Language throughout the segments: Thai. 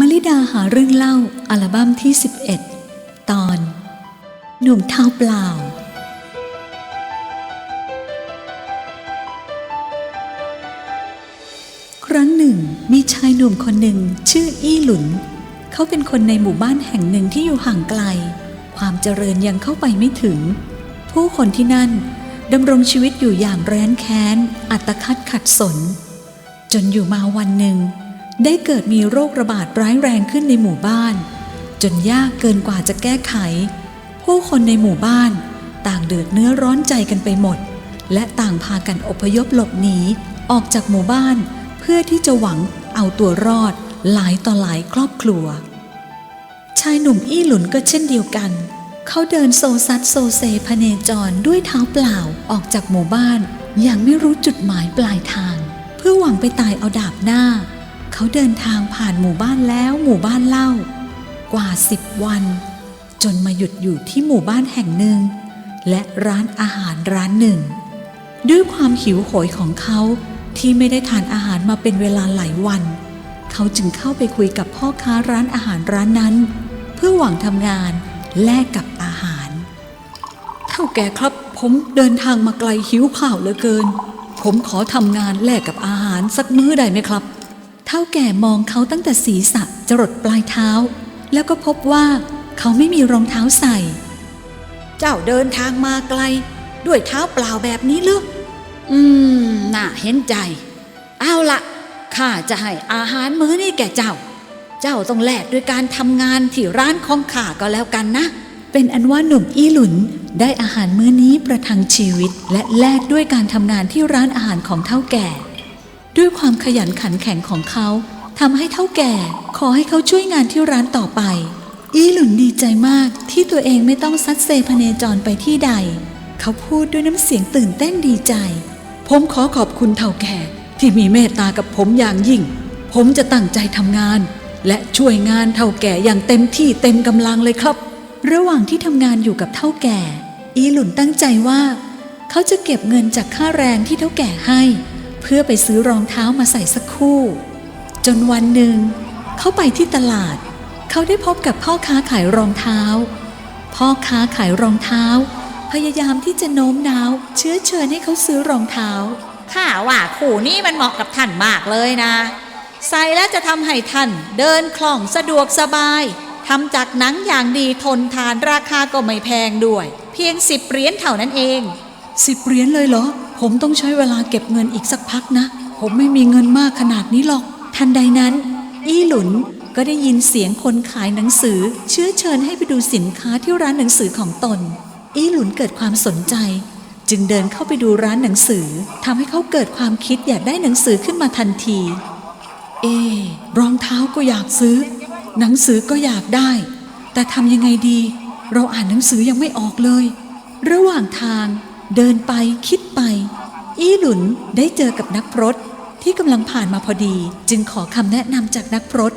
มลิดาหาเรื่องเล่าอัลบั้มที่ 11 ตอน หนุ่มเท้าเปล่า ครั้งหนึ่ง มีชายหนุ่มคนหนึ่งชื่ออี้หลุน เขาเป็นคนในหมู่บ้านแห่งหนึ่งที่อยู่ห่างไกล ความเจริญยังเข้าไปไม่ถึง ผู้คนที่นั่นดำรงชีวิตอยู่อย่างแร้นแค้น อัตคัดขัดสน จนอยู่มาวันหนึ่ง ได้เกิดมีโรคระบาดร้ายแรงขึ้นในหมู่บ้าน จนยากเกินกว่าจะแก้ไข ผู้คนในหมู่บ้านต่างเดือดเนื้อร้อนใจกันไปหมด และต่างพากันอพยพหลบหนีออกจากหมู่บ้าน เพื่อที่จะหวังเอาตัวรอดหลายต่อหลายครอบครัว ชายหนุ่มอี้หลุนก็เช่นเดียวกัน เขาเดินโซซัดโซเซพเนจรด้วยเท้าเปล่าออกจากหมู่บ้าน อย่างไม่รู้จุดหมายปลายทาง เพื่อหวังไปตายเอาดาบหน้า เขาเดินทางผ่านหมู่บ้านแล้วหมู่บ้านเล่า กว่าสิบวัน จนมาหยุดอยู่ที่หมู่บ้านแห่งหนึ่ง และร้านอาหารร้านหนึ่ง ด้วยความหิวโหยของเขาที่ไม่ได้ทานอาหารมาเป็นเวลาหลายวัน เขาจึงเข้าไปคุยกับพ่อค้าร้านอาหารร้านนั้น เพื่อหวังทำงานแลกกับอาหาร เท่าแก่ครับผมเดินทางมาไกลหิวข่าวเหลือเกิน ผมขอทำงานแลกกับอาหารสักมื้อได้ไหมครับ ท่าแก่มองเขาตั้งแต่ศีรษะจรดปลายเท้า แล้วก็พบว่าเขาไม่มีรองเท้าใส่ เจ้าเดินทางมาไกล ด้วยเท้าเปล่าแบบนี้หรืออืม น่าเห็นใจ เอาละข้าจะให้อาหารมื้อนี้แก่เจ้า เจ้าต้องแลกด้วยการทำงานที่ร้านของข้าก็แล้วกันนะ เป็นอันว่าหนุ่มอี้หลุนได้อาหารมื้อนี้ประทังชีวิต และแลกด้วยการทำงานที่ร้านอาหารของเท่าแก่ ด้วยความขยันขันแข็งของเขาทำให้เท่าแก่ขอให้เขาช่วยงานที่ร้านต่อไป อี้หลุนดีใจมากที่ตัวเองไม่ต้องซัดเซพเนจรไปที่ใด เขาพูดด้วยน้ำเสียงตื่นเต้นดีใจ ผมขอขอบคุณเท่าแก่ที่มีเมตตากับผมอย่างยิ่ง ผมจะตั้งใจทำงาน และช่วยงานเท่าแก่อย่างเต็มที่เต็มกำลังเลยครับ ระหว่างที่ทำงานอยู่กับเท่าแก่ อีหลุนตั้งใจว่า เขาจะเก็บเงินจากค่าแรงที่เท่าแก่ให้ เพื่อไปซื้อรองเท้ามาใส่สักคู่ จนวันหนึ่ง เขาไปที่ตลาด เขาได้พบกับพ่อค้าขายรองเท้า พ่อค้าขายรองเท้า พยายามที่จะโน้มน้าวเชื้อเชิญให้เขาซื้อรองเท้าข้าว่าขู่นี้มันเหมาะกับท่านมากเลยนะ ใส่แล้วจะทำให้ท่าน เดินคล่องสะดวกสบายทำจากหนังอย่างดีทนทานราคาก็ไม่แพงด้วย เพียงสิบเหรียญเท่านั้นเองสิบเหรียญเลยเหรอ ผมต้องใช้เวลาเก็บเงินอีกสักพักนะ ผมไม่มีเงินมากขนาดนี้หรอก ทันใดนั้น อี้หลุนก็ได้ยินเสียงคนขายหนังสือ เชื้อเชิญให้ไปดูสินค้าที่ร้านหนังสือของตน อี้หลุนเกิดความสนใจ จึงเดินเข้าไปดูร้านหนังสือทำให้เขาเกิดความคิดอยากได้หนังสือขึ้นมาทันที เอ รองเท้าก็อยากซื้อ หนังสือก็อยากได้ แต่ทำยังไงดี เราอ่านหนังสือยังไม่ออกเลย ระหว่างทาง เดินไปคิดไป อี้หลุนได้เจอกับนักพรตที่กำลังผ่านมาพอดี จึงขอคำแนะนำจากนักพรต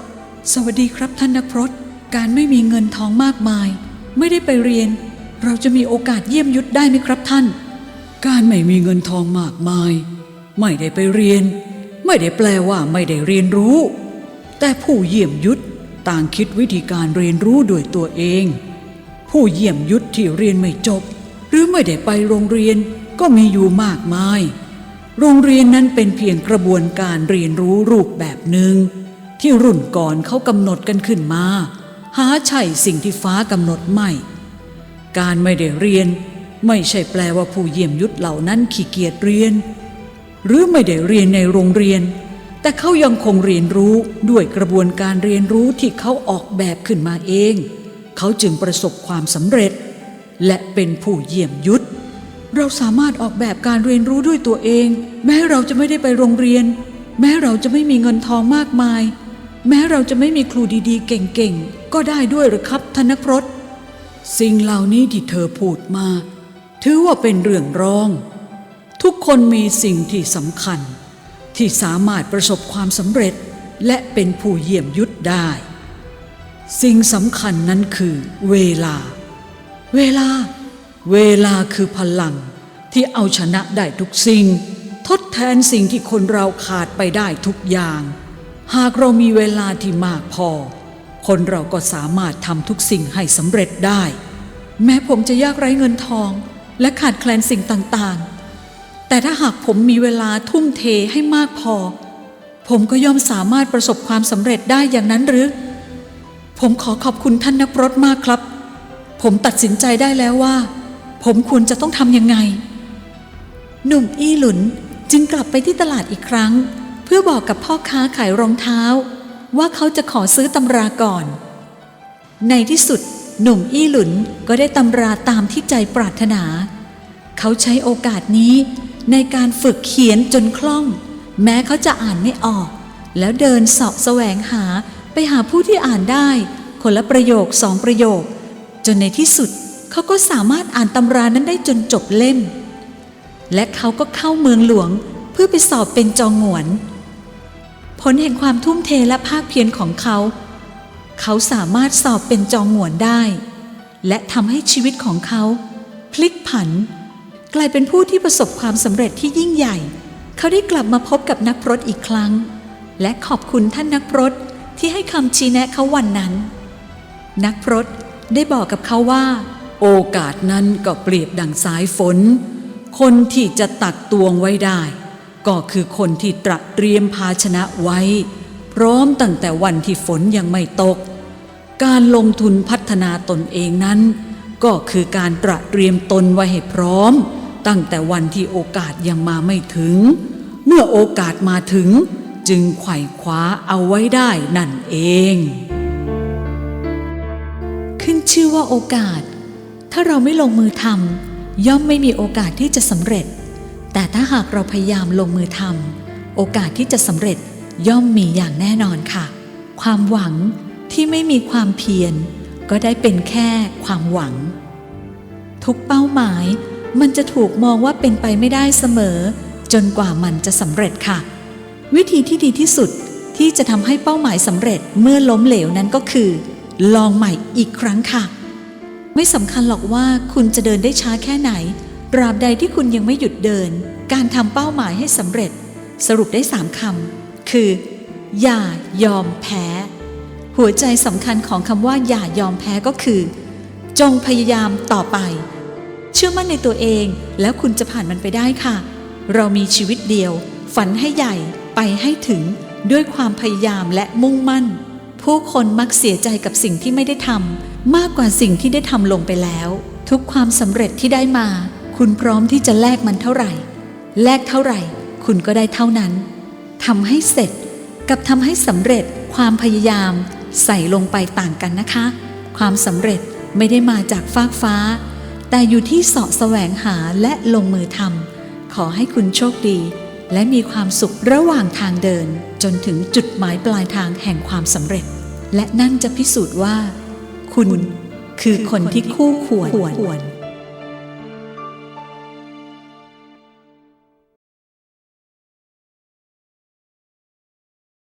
สวัสดีครับท่านนักพรตการไม่มีเงินทองมากมาย ไม่ได้ไปเรียน เราจะมีโอกาสเยี่ยมยุทธได้ไหมครับท่าน การไม่มีเงินทองมากมาย ไม่ได้ไปเรียน ไม่ได้แปลว่าไม่ได้เรียนรู้ แต่ผู้เยี่ยมยุทธต่างคิดวิธีการเรียนรู้ด้วยตัวเอง ผู้เยี่ยมยุทธที่เรียนไม่จบ หรือไม่ได้ไปโรงเรียนก็มีอยู่มากมาย โรงเรียนนั้นเป็นเพียงกระบวนการเรียนรู้รูปแบบหนึ่งที่รุ่นก่อนเขากำหนดกันขึ้นมา หาใช่สิ่งที่ฟ้ากำหนดไม่ การไม่ได้เรียน ไม่ใช่แปลว่าผู้เยี่ยมยุทธเหล่านั้นขี้เกียจเรียน หรือไม่ได้เรียนในโรงเรียน แต่เขายังคงเรียนรู้ด้วยกระบวนการเรียนรู้ที่เขาออกแบบขึ้นมาเอง เขาจึงประสบความสำเร็จ และเป็นผู้เยี่ยมยุทธเราสามารถออกแบบการเรียนรู้ด้วยตัวเอง แม้เราจะไม่ได้ไปโรงเรียน แม้เราจะไม่มีเงินทองมากมาย แม้เราจะไม่มีครูดีๆ เก่งๆ ก็ได้ด้วยหรือครับธนพรตสิ่งเหล่านี้ที่เธอพูดมา ถือว่าเป็นเรื่องรอง ทุกคนมีสิ่งที่สำคัญ ที่สามารถประสบความสำเร็จและเป็นผู้เยี่ยมยุทธได้ สิ่งสำคัญนั้นคือเวลา เวลา เวลาคือพลังที่เอาชนะได้ทุกสิ่ง ทดแทนสิ่งที่คนเราขาดไปได้ทุกอย่าง หากเรามีเวลาที่มากพอ คนเราก็สามารถทำทุกสิ่งให้สำเร็จได้ แม้ผมจะยากไร้เงินทอง และขาดแคลนสิ่งต่างๆ แต่ถ้าหากผมมีเวลาทุ่มเทให้มากพอ ผมก็ย่อมสามารถประสบความสำเร็จได้อย่างนั้นหรือ ผมขอขอบคุณท่านนักรถมากครับ ผมตัดสินใจได้แล้วว่า ผมควรจะต้องทำยังไง หนุ่มอี้หลุนจึงกลับไปที่ตลาดอีกครั้ง เพื่อบอกกับพ่อค้าขายรองเท้า ว่าเขาจะขอซื้อตำราก่อน ในที่สุด หนุ่มอี้หลุนก็ได้ตำราตามที่ใจปรารถนา เขาใช้โอกาสนี้ในการฝึกเขียนจนคล่อง แม้เขาจะอ่านไม่ออก แล้วเดินสาะแสวงหาไปหาผู้ที่อ่านได้ คนละประโยคสองประโยค จนในที่สุดเขาก็สามารถอ่านตำรานั้นได้จนจบเล่ม และเขาก็เข้าเมืองหลวงเพื่อไปสอบเป็นจองหวน ผลแห่งความทุ่มเทและภาคเพียรของเขา เขาสามารถสอบเป็นจองหงวนได้ และทำให้ชีวิตของเขา พลิกผัน กลายเป็นผู้ที่ประสบความสำเร็จที่ยิ่งใหญ่ เขาได้กลับมาพบกับนักพรตอีกครั้ง และขอบคุณท่านนักพรตที่ให้คำชี้แนะเขาวันนั้น นักพรต ได้บอกกับเขาว่า โอกาสนั้นก็เปรียบดังสายฝน คนที่จะตักตวงไว้ได้ ก็คือคนที่ตระเตรียมภาชนะไว้ พร้อมตั้งแต่วันที่ฝนยังไม่ตก การลงทุนพัฒนาตนเองนั้น ก็คือการตระเตรียมตนไว้ให้พร้อม ตั้งแต่วันที่โอกาสยังมาไม่ถึง เมื่อโอกาสมาถึงจึงไขว่คว้าเอาไว้ได้นั่นเอง ชื่อว่าโอกาส ถ้าเราไม่ลงมือทำย่อมไม่มีโอกาสที่จะสำเร็จ แต่ถ้าหากเราพยายามลงมือทำโอกาสที่จะสำเร็จย่อมมีอย่างแน่นอนค่ะ ความหวังที่ไม่มีความเพียร ก็ได้เป็นแค่ความหวัง ทุกเป้าหมายมันจะถูกมองว่าเป็นไปไม่ได้เสมอ จนกว่ามันจะสำเร็จค่ะ วิธีที่ดีที่สุดที่จะทำให้เป้าหมายสำเร็จเมื่อล้มเหลวนั้นก็คือ ลองใหม่อีกครั้งค่ะ ไม่สำคัญหรอกว่าคุณจะเดินได้ช้าแค่ไหนตราบใดที่คุณยังไม่หยุดเดิน การทำเป้าหมายให้สำเร็จ สรุปได้สามคำคือ อย่ายอมแพ้ หัวใจสำคัญของคำว่าอย่ายอมแพ้ก็คือ จงพยายามต่อไป เชื่อมั่นในตัวเองแล้วคุณจะผ่านมันไปได้ค่ะ เรามีชีวิตเดียว ฝันให้ใหญ่ไปให้ถึงด้วยความพยายามและมุ่งมั่น ผู้คนมักเสียใจกับสิ่งที่ไม่ได้ทำมากกว่าสิ่งที่ได้ทำลงไปแล้ว ทุกความสำเร็จที่ได้มา คุณพร้อมที่จะแลกมันเท่าไหร่ แลกเท่าไหร่ คุณก็ได้เท่านั้นทำให้เสร็จกับทำให้สำเร็จความพยายาม ใส่ลงไปต่างกันนะคะ ความสำเร็จไม่ได้มาจากฟากฟ้า แต่อยู่ที่เสาะแสวงหาและลงมือทำขอให้คุณโชคดี และมีความสุขระหว่างทางเดินจนถึงจุดหมายปลายทางแห่งความสำเร็จ และนั่นจะพิสูจน์ว่า คุณคือคนที่คู่ควร